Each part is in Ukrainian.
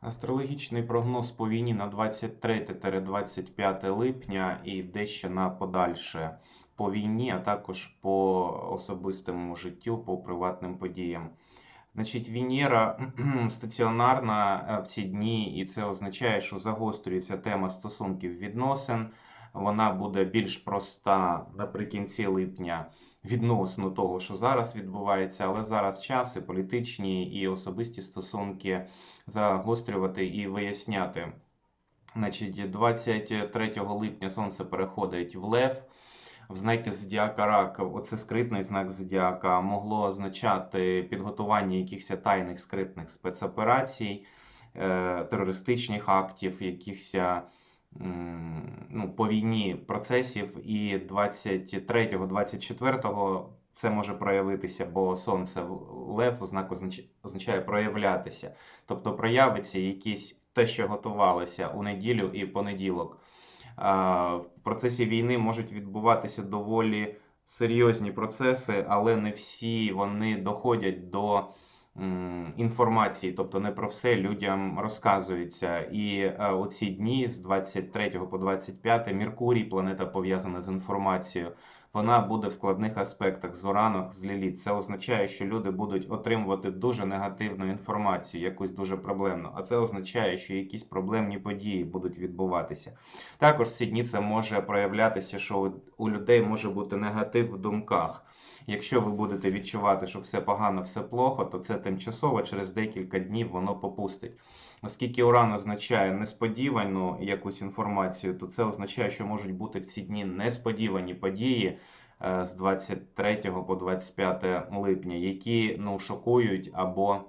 Астрологічний прогноз по війні на 23-25 липня і дещо на подальше по війні, а також по особистому життю, по приватним подіям. Значить, Венера стаціонарна е, в ці дні, і це означає, що загострюється тема стосунків відносин. Вона буде більш проста наприкінці липня відносно того, що зараз відбувається, але зараз часи політичні і особисті стосунки загострювати і виясняти. Значить, 23 липня сонце переходить в Лев. В знаки зодіака рак, оце скритний знак зодіака, могло означати підготування якихось тайних скритних спецоперацій, е, терористичних актів, якихось ну, по війні процесів. І 23-24 це може проявитися, бо сонце лев знак означає проявлятися. Тобто проявиться якісь те, що готувалося у неділю і понеділок. В процесі війни можуть відбуватися доволі серйозні процеси, але не всі вони доходять до інформації, тобто не про все людям розказується. І е, оці дні з 23 по 25 Меркурій, планета пов'язана з інформацією, вона буде в складних аспектах з уранах, з ліліт. Це означає, що люди будуть отримувати дуже негативну інформацію, якусь дуже проблемну. А це означає, що якісь проблемні події будуть відбуватися. Також в ці дні це може проявлятися, що у людей може бути негатив в думках. Якщо ви будете відчувати, що все погано, все плохо, то це тимчасово, через декілька днів воно попустить. Оскільки Уран означає несподівану якусь інформацію, то це означає, що можуть бути в ці дні несподівані події е, з 23 по 25 липня, які ну, шокують або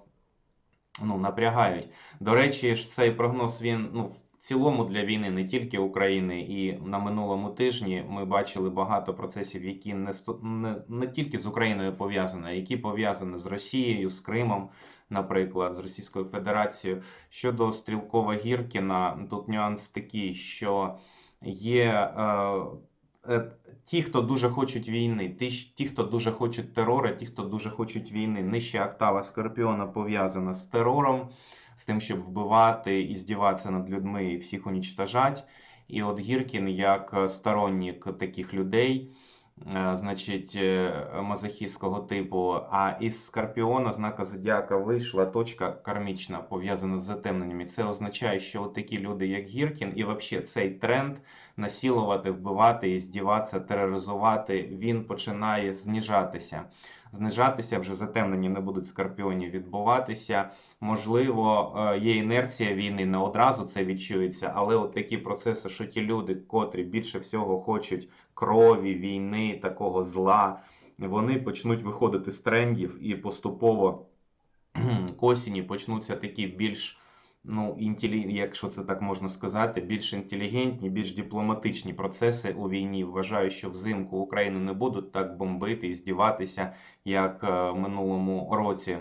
ну, напрягають. До речі, ж цей прогноз він ну, цілому для війни не тільки України, і на минулому тижні ми бачили багато процесів, які не не, не тільки з Україною пов'язані, а які пов'язані з Росією, з Кримом, наприклад, з Російською Федерацією. Щодо Стрілкова Гіркіна, тут нюанс такий, що є. Е, е Ті, хто дуже хочуть війни, ті, ті, хто дуже хочуть терору, ті, хто дуже хочуть війни, нижча октава Скорпіона пов'язана з терором з тим, щоб вбивати і здіватися над людьми і всіх унічтожать. І от Гіркін, як сторонник таких людей, е, значить, е, мазохістського типу, а із Скорпіона знака Зодіака вийшла точка кармічна, пов'язана з затемненнями. Це означає, що от такі люди, як Гіркін, і взагалі цей тренд насілувати, вбивати, і здіватися, тероризувати, він починає зніжатися знижатися, вже затемнення не будуть скорпіонів відбуватися. Можливо, е, є інерція війни, не одразу це відчується, але от такі процеси, що ті люди, котрі більше всього хочуть крові, війни, такого зла, вони почнуть виходити з трендів і поступово к осені почнуться такі більш ну, інтелі... якщо це так можна сказати, більш інтелігентні, більш дипломатичні процеси у війні. Вважаю, що взимку Україну не будуть так бомбити і здіватися, як е, в минулому році.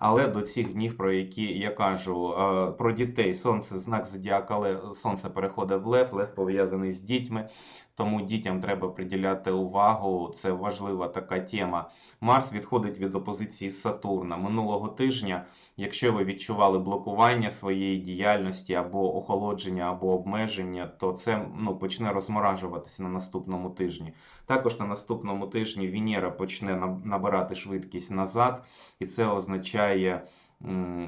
Але до цих днів, про які я кажу, е, про дітей сонце, знак зодіака, але сонце переходить в лев, лев пов'язаний з дітьми, тому дітям треба приділяти увагу. Це важлива така тема. Марс відходить від опозиції Сатурна минулого тижня. Якщо ви відчували блокування своєї діяльності або охолодження, або обмеження, то це ну, почне розморажуватися на наступному тижні. Також на наступному тижні Венера почне набирати швидкість назад, і це означає,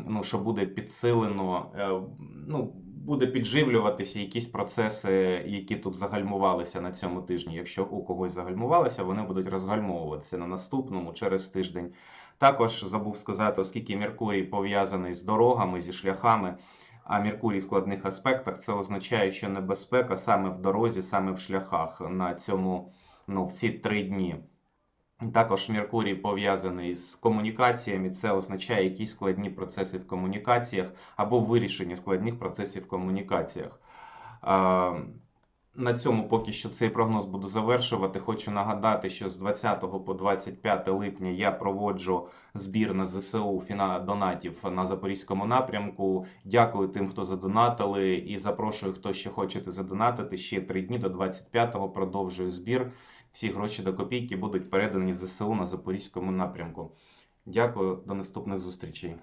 ну, що буде підсилено. Е, ну, буде підживлюватися якісь процеси, які тут загальмувалися на цьому тижні. Якщо у когось загальмувалися, вони будуть розгальмовуватися на наступному через тиждень. Також забув сказати, оскільки Меркурій пов'язаний з дорогами, зі шляхами. А Меркурій в складних аспектах це означає, що небезпека саме в дорозі, саме в шляхах на цьому ну, в ці три дні. Також Меркурій пов'язаний з комунікаціями, це означає якісь складні процеси в комунікаціях або вирішення складних процесів в комунікаціях. На цьому поки що цей прогноз буду завершувати. Хочу нагадати, що з 20 по 25 липня я проводжу збір на ЗСУ донатів на Запорізькому напрямку. Дякую тим, хто задонатили, і запрошую, хто ще хочете задонатити. Ще три дні до 25-го продовжую збір. Всі гроші до копійки будуть передані ЗСУ на Запорізькому напрямку. Дякую, до наступних зустрічей.